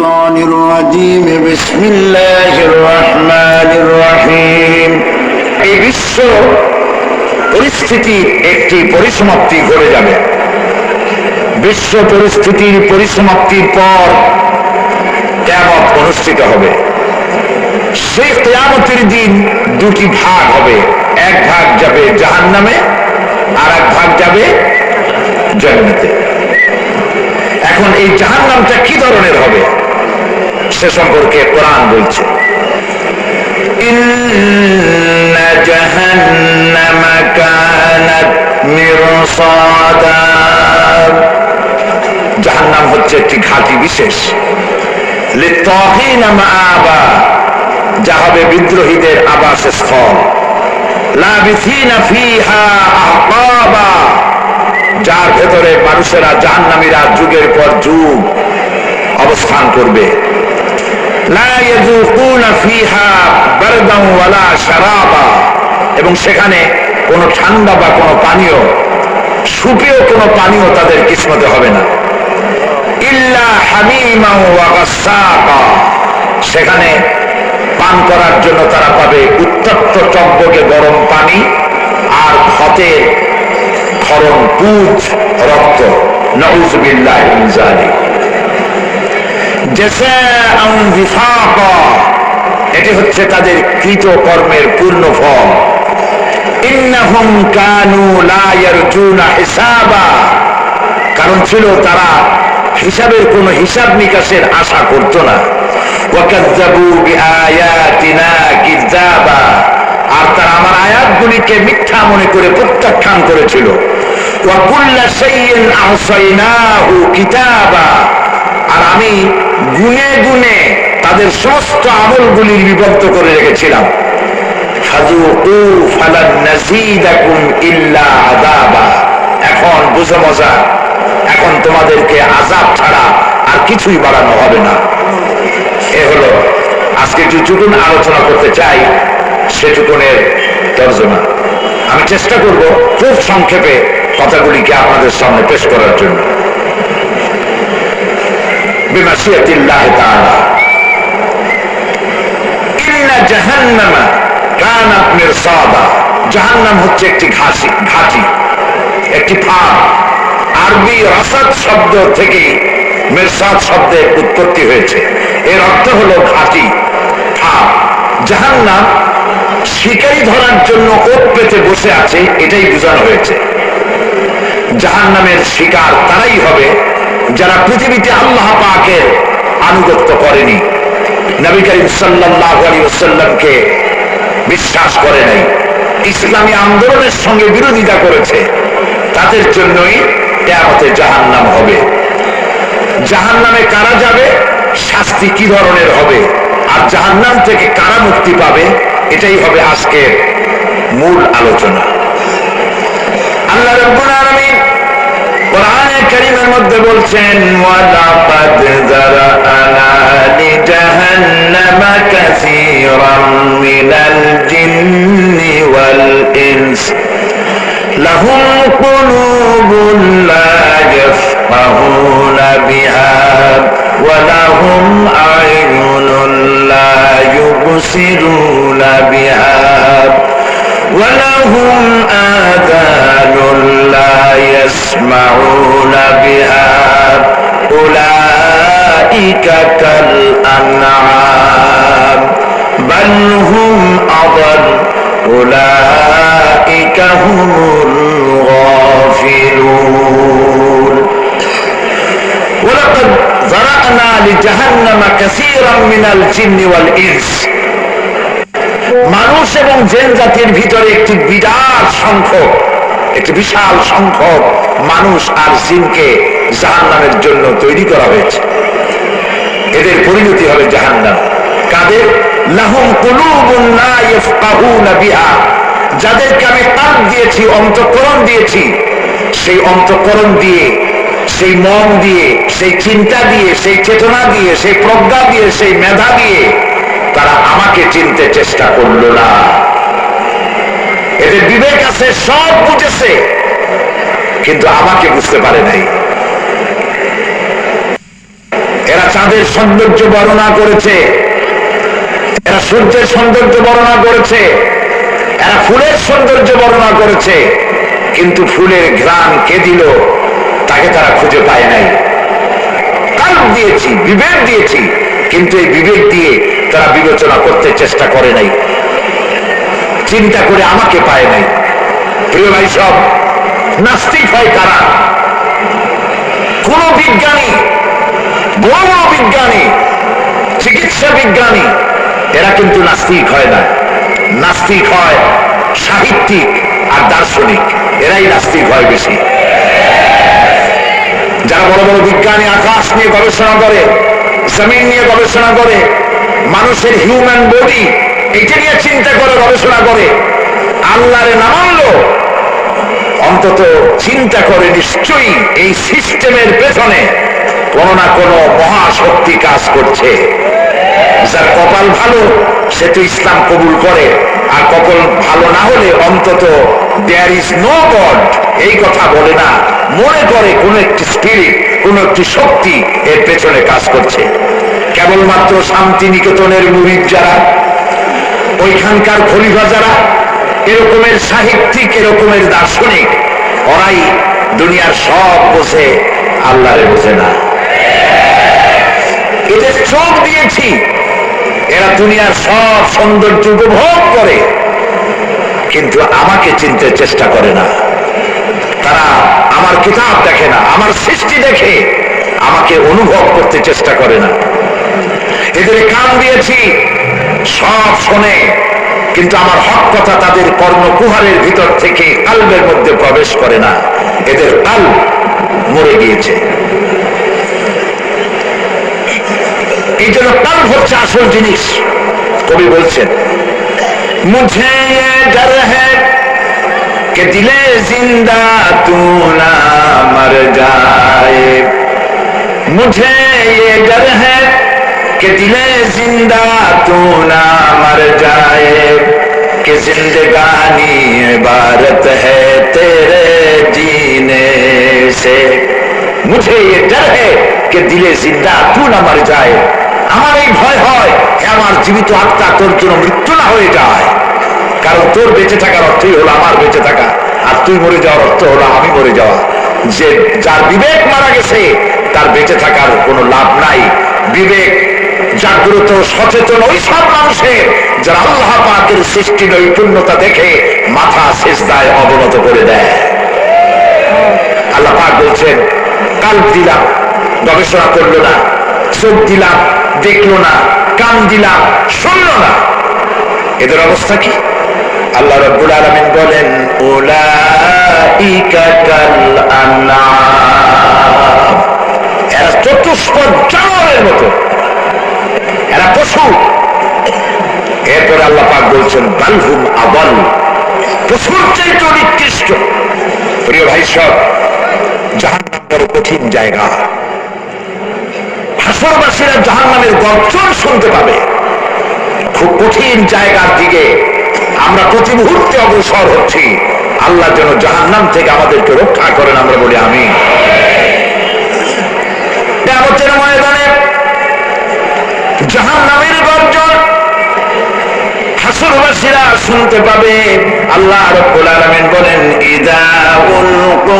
الشيطان الرجيم بسم الله الرحمن الرحيم এই বিশ্ব পরিস্থিতির একটি পরিসমাপ্তি ঘটে যাবে বিশ্ব পরিস্থিতির পরিসমাপ্তির পর কেমন অনুষ্ঠিত হবে সেই কেয়ামতের দিন দুটি ভাগ হবে এক ভাগ যাবে জাহান নামে আর এক ভাগ যাবে জান্নাতে এখন এই জাহান নামটা কি ধরনের হবে সে সম্পর্কে কোরআন বলছে। জাহান্নাম হচ্ছে একটি ঘাঁটি বিশেষ। আবা যা হবে বিদ্রোহীদের আবাসস্থল যার ভেতরে মানুষেরা জাহান্নামীরা যুগের পর যুগ অবস্থান করবে। এবং সেখানে কোনো ঠান্ডা বা কোনো পানীয়, সুপেয় কোনো পানীয় তাদের কিসমতে হবে না। ইল্লা হামিমা সেখানে পান করার জন্য তারা পাবে উত্তপ্ত চব্বকে গরম পানি আর ক্ষতের খরণ পুজ রক্ত। নউজুবিল্লাহ এটি হচ্ছে তাদের কৃত কর্মের পূর্ণ ফল। কারণ ছিল তারা হিসাবের কোন হিসাব নিকাশের আশা করত না। আর তারা আমার আয়াতগুলিকে মিথ্যা মনে করে প্রত্যাখ্যান করেছিল। ওয়া কুল্লা শাইইন আহসাইনাহু কিতাবা। আর আমি গুনে গুনে তাদের সমস্ত আমলগুলির বিভক্ত করে রেখেছিলাম। এখন বুঝে মজা, এখন তোমাদেরকে আজাব ছাড়া আর কিছুই বাড়ানো হবে না। এ হলো আজকে যেটুকুন আলোচনা করতে চাই, সেটুকুনের তর্জমা। আমি চেষ্টা করব খুব সংক্ষেপে কথাগুলিকে আপনাদের সামনে পেশ করার জন্য। বিমাসিয়াতিল্লাহ তাআলা। আরবি রসাদ শব্দ থেকে মিরসাদ শব্দের উৎপত্তি হয়েছে। এর অর্থ হলো ঘাটি ফাঁক জাহান্নাম শিকারি ধরার জন্য ওট পেতে বসে আছে, এটাই বোঝানো হয়েছে। জাহান্নামের শিকার তারাই হবে যারা পৃথিবীতে আল্লাহ পাকের আনুগত্য করেনি, নবী করিম ওয়াসাল্লামকে বিশ্বাস করে নাই, ইসলামী আন্দোলনের সঙ্গে বিরোধিতা করেছে, তাদের জন্যই কেয়ামতে জাহান্নাম হবে। জাহান্নামে কারা যাবে, শাস্তি কি ধরনের হবে, আর জাহান্নাম থেকে কারা মুক্তি পাবে, এটাই হবে আজকের মূল আলোচনা। আল্লাহ রাব্বুল আলামিন কারীমের মধ্যে বলছেন ওয়ালাকাদ যারানা লিজাহান্নামা কাসীরাম মিনাল জিন্নি ওয়াল ইনস লাহুম কুলুবুন লা ইয়াফকাহুনা বিহা ولهم أعين لا يبصرون بها ولهم آذان لا يسمعون بها أولئك كالأنعام بل هم أضل أولئك هم الغافلون ولقد ذرأنا لجهنم كثيرا من الجن والإنس মানুষ এবং জেন জাতির ভিতরে একটি বিরাট সংখ্যক একটি বিশাল সংখ্যক মানুষ আর জিনকে জাহান্নামের জন্য তৈরি করা হয়েছে। এদের পরিণতি হবে জাহান্নাম। কাদের? লাহুম বিহা। যাদেরকে আমি দিয়েছি, অন্তঃকরণ দিয়েছি, সেই অন্তঃকরণ দিয়ে, সেই মন দিয়ে, সেই চিন্তা দিয়ে, সেই চেতনা দিয়ে, সেই প্রজ্ঞা দিয়ে, সেই মেধা দিয়ে তারা আমাকে চিনতে চেষ্টা করল না। এদের বিবেক আছে, সব বুঝেছে কিন্তু আমাকে বুঝতে পারে নাই। এরা চাঁদের সৌন্দর্য বর্ণনা করেছে। এরা সূর্যের সৌন্দর্য বর্ণনা করেছে। এরা ফুলের সৌন্দর্য বর্ণনা করেছে। কিন্তু ফুলের ঘ্রাণ কে দিল, তাকে তারা খুঁজে পায় নাই। কাল দিয়েছি, বিবেক দিয়েছি। কিন্তু এই বিবেক দিয়ে তারা বিবেচনা করতে চেষ্টা করে নাই। চিন্তা করে আমাকে পায় নাই। প্রিয় ভাই সব, নাস্তিক হয় তারা। কোন বিজ্ঞানী বড় বড় বিজ্ঞানী চিকিৎসা বিজ্ঞানী, এরা কিন্তু নাস্তিক হয় না। নাস্তিক হয় সাহিত্যিক আর দার্শনিক। এরাই নাস্তিক হয় বেশি। যারা বড় বড় বিজ্ঞানী আকাশ নিয়ে গবেষণা করে, জমিন নিয়ে গবেষণা করে, মানুষের হিউম্যান বডি এটা নিয়ে চিন্তা করে, গবেষণা করে। আল্লাহরে না মানলো, অন্তত চিন্তা করে নিশ্চয়ই এই সিস্টেমের পেছনে কোন না কোনো মহাশক্তি কাজ করছে। যার কপাল ভালো, সে তো ইসলাম কবুল করে। আর কপাল ভালো না হলে অন্তত দেয়ার ইজ নো গড এই কথা বলে না। মনে করে কোন একটি স্পিরিট কোন একটি শক্তি এর পেছনে কাজ করছে। কেবলমাত্র শান্তি নিকেতনের মুরিদ যারা ওইখানকার খলিফা যারা, এরকমের সাহিত্যিক, এরকমের দার্শনিক, ওরাই দুনিয়ার সব বোঝে, আল্লাহরে বোঝে না। এদের চোখ দিয়েছি, এরা দুনিয়ার সব সৌন্দর্য উপভোগ করে, কিন্তু আমাকে চিনতে চেষ্টা করে না। তারা আমার কিতাব দেখে না, আমার সৃষ্টি দেখে আমাকে অনুভব করতে চেষ্টা করে না। এদের কান দিয়েছি সব শোনে। কিন্তু আমার হক কথা তাদের কর্ণকুহারের ভিতর থেকে কালবের মধ্যে প্রবেশ করে না। এদের কাল মরে গিয়েছে। এই জন্য কাল হচ্ছে আসল জিনিস, কবি বলছেন। মুঝে ডর হ্যাঁ দিলে জিন্দা তু মর যায়। মুঝে ডর হ্যাঁ কে দিলে জিন্দা تو না مر جائے কে زندگانی عبارت ہے تیرے جینے سے مجھے یہ ڈر ہے کہ دل زندہ تو نہ مر আমার এই ভয় হয় আমার জীবিত আত্মা তোর জন্য মৃত্যু না হয়ে যায়। কারণ তোর বেঁচে থাকার অর্থই হলো আমার বেঁচে থাকা। আর তুই মরে যাওয়ার অর্থ হলো আমি মরে যাওয়া। যে যার বিবেক মারা গেছে, তার বেঁচে থাকার কোনো লাভ নাই। বিবেক জাগ্রত সচেতন ওই সব মানুষের যারা আল্লাহ পাকের সৃষ্টি নৈপুণ্যতা দেখে মাথা শেষদায় অবনত করে দেয়। আল্লাহ পাক বলছেন কাল দিলাম গবেষণা করল না, চোখ দিলাম দেখল না, কান দিলাম শুনলো না। এদের অবস্থা কি? আল্লাহ রব্বুল আলমিন বলেন আনআম। এরা চতুষ্পদ জানোয়ারের মতো। এরা পশু, এরপরে আল্লাহ পাক বলছেন বালহুম আবল পশুর চাইতে নিকৃষ্ট প্রিয় ভাই সব জাহান বড় কঠিন জায়গা। হাসরবাসীরা জাহান নামের গর্জন শুনতে পাবে। খুব কঠিন জায়গার দিকে আমরা প্রতি মুহূর্তে অগ্রসর হচ্ছি। আল্লাহ যেন জাহান নাম থেকে আমাদেরকে রক্ষা করেন, আমরা বলি আমি কেমতের ময়দানে জাহান নামের গর্জন শুনতে পাবে। আল্লাহ রব্বুল বলেন, ইদা উলকু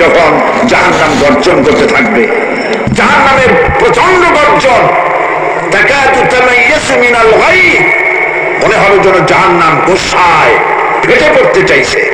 যখন জাহান্নাম গর্জন করতে থাকবে, জাহান্নামের প্রচণ্ড গর্জন মনে হবে যেন জাহান্নাম গোসায়, ফেটে পড়তে চাইছে।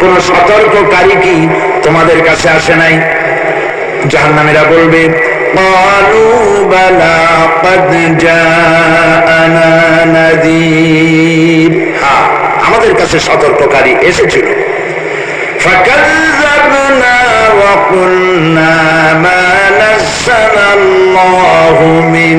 কোন সতর্ককারী কি তোমাদের কাছে আসে নাই জাহান নামেরা বলবে قالوا بلى قد جاءنا نذير হ্যাঁ আমাদের কাছে সতর্ককারী এসেছিল فكذبنا وقلنا ما نزل الله من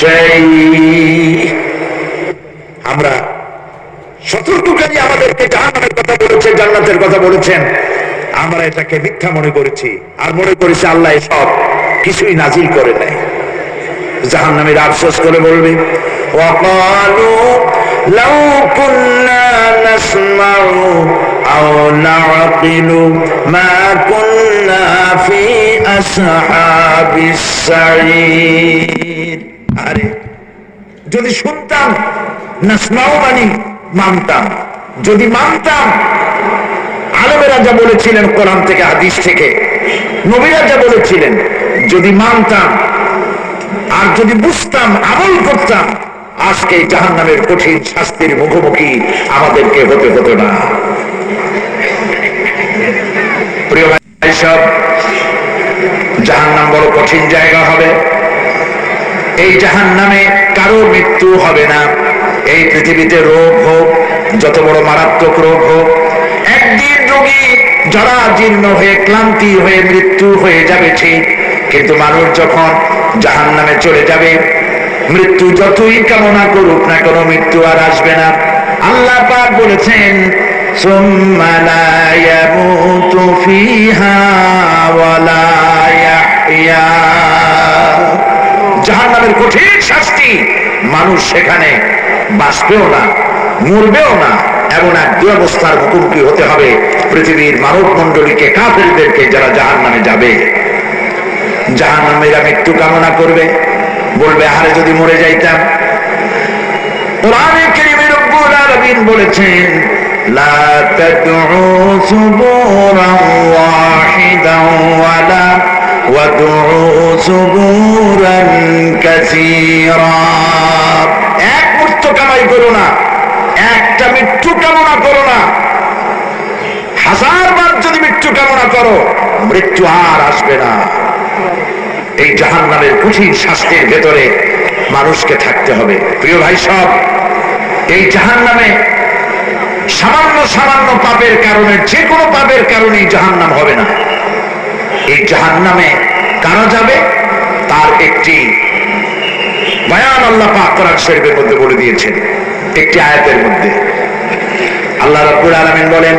شيء আমরা সতর্ককারী আমাদেরকে জাহান্নামের কথা বলেছে জান্নাতের কথা বলেছেন আমরা এটাকে মিথ্যা মনে করেছি আর মনে করেছি আল্লাহ সব কিছুই নাজিল করে নেয় জাহান্নামের আফসোস করে বলবে وقالوا لو كنا نسمع أو نعقل ما كنا في أصحاب السعير আরে যদি শুনতাম নাসমাও মানি মানতাম। যদি মানতাম, আলমেরা যা বলেছিলেন কোরআন থেকে, হাদিস থেকে, নবীরা যা বলেছিলেন, যদি মানতাম, আর যদি বুঝতাম, আমল করতাম, আজকে জাহান নামের কঠিন শাস্তির মুখোমুখি আমাদেরকে হতে হতো না। জাহান নাম বড় কঠিন জায়গা হবে। এই জাহান নামে কারও মৃত্যু হবে না। এই পৃথিবীতে রোগ হোক, যত বড় মারাত্মক রোগ হোক, একদিন রোগী যারা জীর্ণ হয়ে ক্লান্তি হয়ে মৃত্যু হয়ে যাবে ঠিক, কিন্তু মানুষ যখন জাহান নামে চলে যাবে, মৃত্যু যতই কামনা করুক না কোনো মৃত্যু আর আসবে না। আল্লাহ পাক বলেছেন জাহান নামের কঠিন শাস্তি মানুষ সেখানে বাঁচবেও না মরবেও না এমন এক দুরবস্থার মুখোমুখি হতে হবে পৃথিবীর মানব মন্ডলীকে কাফেরদেরকে যারা জাহান নামে যাবে জাহান নামেরা মৃত্যু কামনা করবে বলবে আরে যদি মরে যাইতাম কোরআনে কারীমে রব্বুল আলামিন বলেছেন লা তাদউ সুবুরান ওয়াহিদান ওয়ালা وادعوا سبورا كثيرا এক কামাই করো না, একটা মৃত্যু কামনা করো না। হাজার বার যদি মৃত্যু কামনা করো, মৃত্যু আর আসবে না। এই জাহান নামের কঠিন শাস্তির ভেতরে মানুষকে থাকতে হবে। প্রিয় ভাই সব, এই জাহান নামে সামান্য সামান্য পাপের কারণে, যে কোনো পাপের কারণেই জাহান নাম হবে না। এই জাহান নামে কারা যাবে তার একটি বয়ান আল্লাহ পাক কোরআন শরীফের মধ্যে বলে দিয়েছেন একটি আয়াতের মধ্যে আল্লাহ রাব্বুল আলামিন বলেন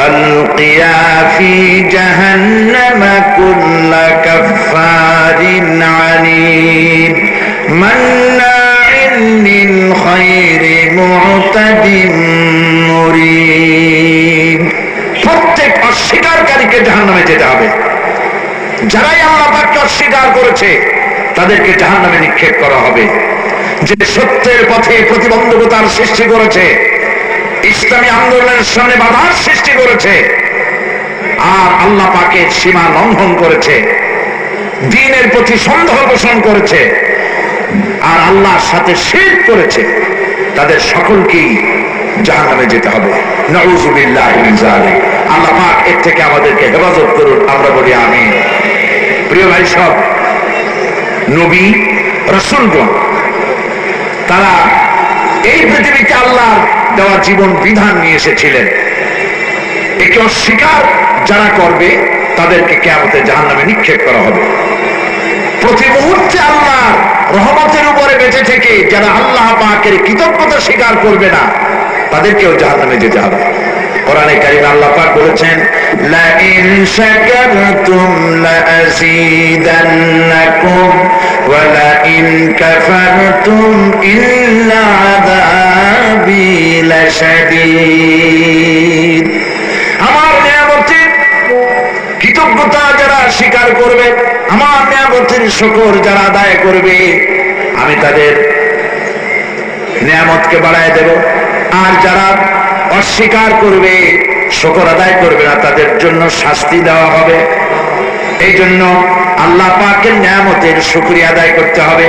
ألقيا في جهنم كل كفار عنيد مناع للخير معتد مريب অস্বীকারীকে জাহান্নামে যেতে হবে। যারাই আল্লাহ পাককে অস্বীকার করেছে, তাদেরকে জাহান্নামে নিক্ষেপ করা হবে। যে সত্যের পথে প্রতিবন্ধকতার সৃষ্টি করেছে, ইসলামী আন্দোলনের সামনে বাধার সৃষ্টি করেছে, আর আল্লাহ পাকের সীমা লঙ্ঘন করেছে, দিনের প্রতি সন্দেহ পোষণ করেছে, আর আল্লাহর সাথে শেষ করেছে, তাদের সকলকেই জাহান্নামে যেতে হবে। নউজুবিল্লাহ আল্লাহ এর থেকে আমাদেরকে হেফাজত করুন, আমরা বলি আমি প্রিয় ভাই সব, নবী, রসুলগণ, তারা এই পৃথিবীতে আল্লাহ দেওয়া জীবন বিধান নিয়ে এসেছিলেন। একে অস্বীকার যারা করবে, তাদেরকে কেমতে জাহান নামে নিক্ষেপ করা হবে। প্রতি মুহূর্তে আল্লাহ রহমতের উপরে বেঁচে থেকে যারা আল্লাহ পাকের কৃতজ্ঞতা স্বীকার করবে না, তাদেরকেও জাহান নামে যেতে হবে। কোরআনে কারিমে আল্লাহ পাক বলেছেন লা ইন শাকারতুম লা আযীদান্নাকুম ওয়া লা ইন কাফারতুম ইন্না আযাবি লাশাদীদ। আমার নিয়ামতের কৃতজ্ঞতা যারা স্বীকার করবে, আমার নিয়ামতের শুকর যারা আদায় করবে, আমি তাদের নিয়ামতকে বাড়ায় দেব। আর যারা অস্বীকার করবে, শকর আদায় করবে না, তাদের জন্য শাস্তি দেওয়া হবে। এই জন্য আল্লাহ পাকের নিয়ামতের শুক্রিয়া আদায় করতে হবে।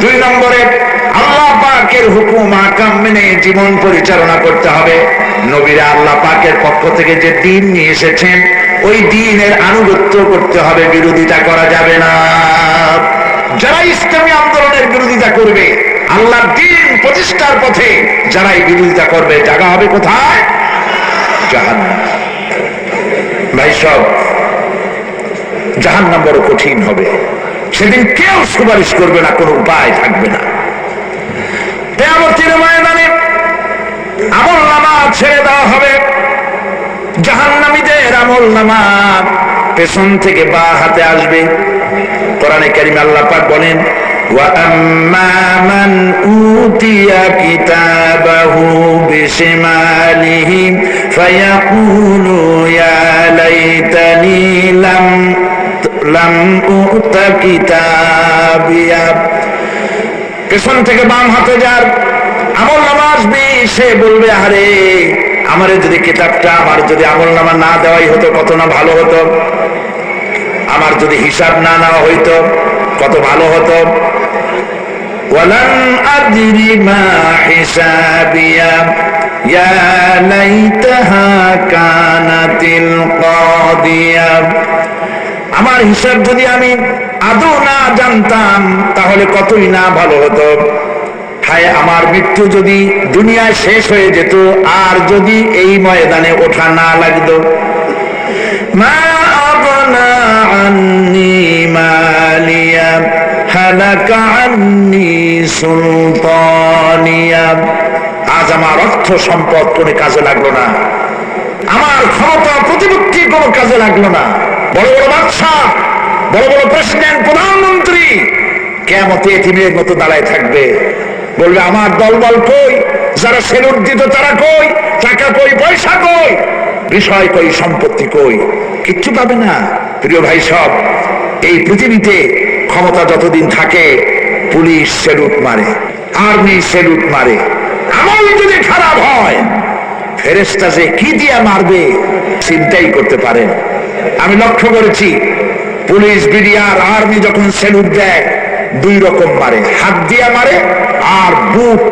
দুই নম্বরে, আল্লাহ পাকের হুকুম, আকাম মেনে জীবন পরিচালনা করতে হবে। নবীরা আল্লাহ পাকের পক্ষ থেকে যে দিন নিয়ে এসেছেন, ওই দিনের আনুগত্য করতে হবে, বিরোধিতা করা যাবে না। যারা ইসলামী আন্দোলনের বিরোধিতা করবে আল্লাহর দিন প্রতিষ্ঠার পথে যারাই বিরোধিতা করবে, জায়গা হবে কোথায়? জাহান্নাম। ভাই সব, জাহান্নাম বড় কঠিন হবে। সেদিন কেউ সুপারিশ করবে না, কোনো উপায় থাকবে না। আমল নামা ছেড়ে দেওয়া হবে। জাহান্নামীদের আমল নামা পেছন থেকে বা হাতে আসবে। কোরআনে কারিমে আল্লাহ পাক বলেন وأما من أوتي كتابه بشماله فيقول يا ليتني لم لم أؤت كتابيا পেছন থেকে বাম হাতে যার আমল নামা আসবে সে বলবে আরে আমারে যদি কিতাবটা আমার যদি আমল নামা না দেওয়াই হতো কত না ভালো হতো আমার যদি হিসাব না নেওয়া হইতো কত ভালো হতো ولم أدر ما حسابيا يا ليتها كانت القاضية আমার হিসাব যদি আমি আদৌ না জানতাম তাহলে কতই না ভালো হতো হায় আমার মৃত্যু যদি দুনিয়ায় শেষ হয়ে যেত আর যদি এই ময়দানে ওঠা না লাগতো মা আন্নি মালিয়া হালাকা আন্নি সুলতানিয়া আজ আমার অর্থ সম্পদ কোনো কাজে লাগল না। আমার ক্ষমতা, প্রতিপত্তি কোনো কাজে লাগল না। বড় বড় বাদশাহ, বড় বড় প্রেসিডেন্ট, প্রধানমন্ত্রী কেমতে এতিমের মতো দাঁড়ায় থাকবে। বলবে, আমার দলবল কই? যারা সেলুট দিত তারা কই? টাকা কই? পয়সা কই? বিষয় কই? সম্পত্তি কই? কিচ্ছু পাবে না। প্রিয় ভাই সব, এই পৃথিবীতে ক্ষমতা যতদিন থাকে, পুলিশ সেলুট মারে, আর্মি সেলুট মারে, আমল যদি খারাপ হয় ফেরেস্তা যে কি দিয়ে মারবে, চিন্তাই করতে পারেন আমি লক্ষ্য করেছি, পুলিশ, বিডিআর, আর্মি যখন সেলুট দেয়, দুই রকম মারে, হাত দিয়া মারে আর বুট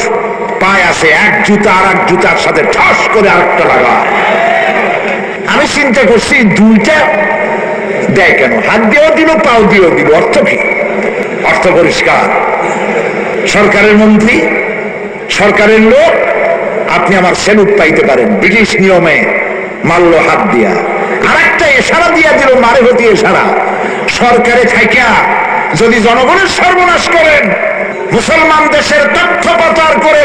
পায় আছে এক জুতা আর এক জুতার সাথে ঠাস করে আরেকটা লাগায়। আমি চিন্তা করছি, দুইটা দেয় কেন? হাত দিয়েও দিল পাও দিয়েও দিল অর্থ কি? অর্থ পরিষ্কার। সরকারের মন্ত্রী, সরকারের লোক, আপনি আমার সেলুট পাইতে পারেন, ব্রিটিশ নিয়মে মারলো হাত দিয়া। আর একটা এশারা দিয়া দিল মারে হতি এশারা। সরকারে থাইকা যদি জনগণের সর্বনাশ করেন, মুসলমান দেশের তথ্য পাচার করে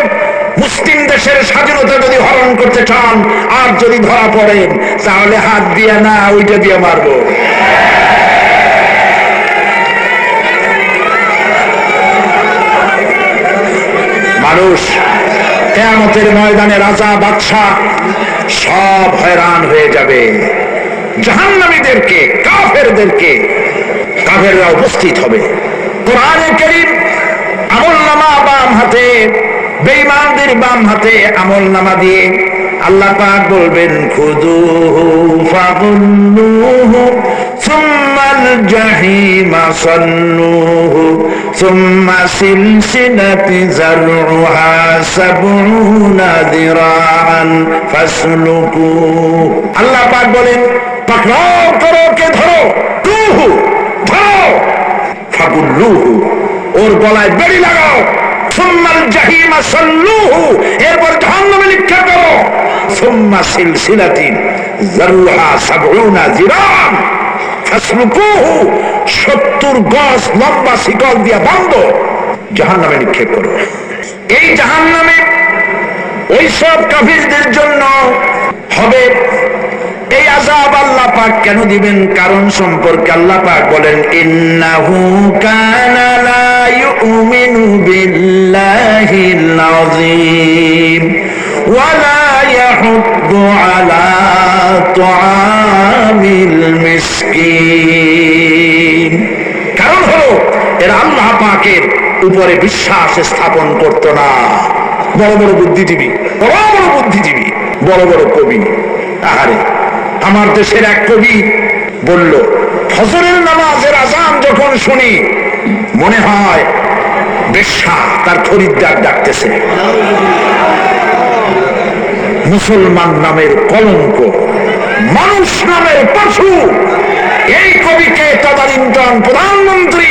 মুসলিম দেশের স্বাধীনতা যদি হরণ করতে চান, আর যদি ধরা পড়েন তাহলে হাত দিয়া না, ওইটা দিয়ে মারবো। মানুষ, কেয়ামতের ময়দানে রাজা, বাদশাহ সব হয়রান হয়ে যাবে। জাহান্নামীদেরকে, কাফেরদেরকে, কাফেররা উপস্থিত হবে। কোরআনে করিম আমল নামা বাম হাতে বেঈমানদের বাম হাতে আমল নামা দিয়ে আল্লাহ পাক বলবেন খুদুহু ফাগুল্লুহু সুম্মাল জাহিমা সাল্লুহু সুম্মা সিলসিলাতি জারউহা সাবউনা দিরাআন ফাসলুকু। আল্লাহ পাক বলেন, পাকড়াও করো কে ধরো? তুহু ধরো। ফাগুল্লুহু, ওর গলায় বেড়ি লাগাও। সাল্লুহু, এরপর জাহান্নামে নিক্ষেপ করো সুম্মা সিলসিলাতিন জারুহা সাবউনা জিরান ফাসলুকুহু 70 গজ লম্বা শিকল দিয়া বন্ধ, জাহান্নামে নিক্ষেপ করো। এই জাহান্নামে ওই সব কাফিরদের জন্য হবে এই আজাব আল্লাহ পাক কেন দিবেন? কারণ সম্পর্কে আল্লাহ পাক বলেন, ইন্নাহু কানা লা ইউমিনু বিল্লাহিল আযীম ওয়ালা ইয়াহুদ্দু আলা তুআমিল মিসকিন। কারণ হলো, এরা আল্লাহ পাকের উপরে বিশ্বাস স্থাপন করতো না। বড় বড় বুদ্ধিজীবী, বড় বড় বুদ্ধিজীবী, বড় বড় কবি, আহারে। আমার দেশের এক কবি বলল, ফজরের নামাজের আজান যখন শুনি, মনে হয় বেশ্যা তার খরিদ্দার ডাকতেছে। মুসলমান নামের কলঙ্ক, মানুষ নামের পশু। এই কবিকে তদানীন্তন প্রধানমন্ত্রী